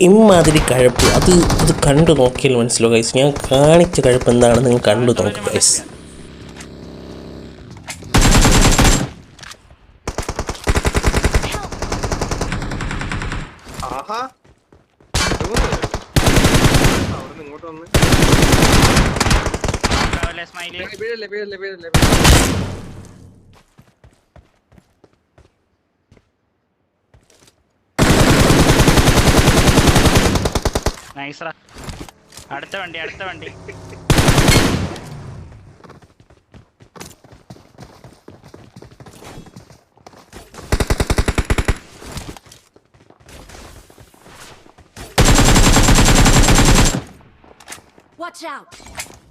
ഇമ്മാതിരി കഴപ്പ്. അത് അത് കണ്ടു നോക്കിയാൽ മനസ്സിലാവും ഗൈസ് ഞാൻ കാണിച്ച കഴപ്പ് എന്താണെന്ന് നിങ്ങൾ കണ്ടു നോക്കി ഗൈസ് ആഹാ. ഇങ്ങോട്ട്. അവിടുന്ന് ഇങ്ങോട്ട് വന്ന്. നൈസറാ അടുത്ത വണ്ടി അടുത്ത വണ്ടി Watch out!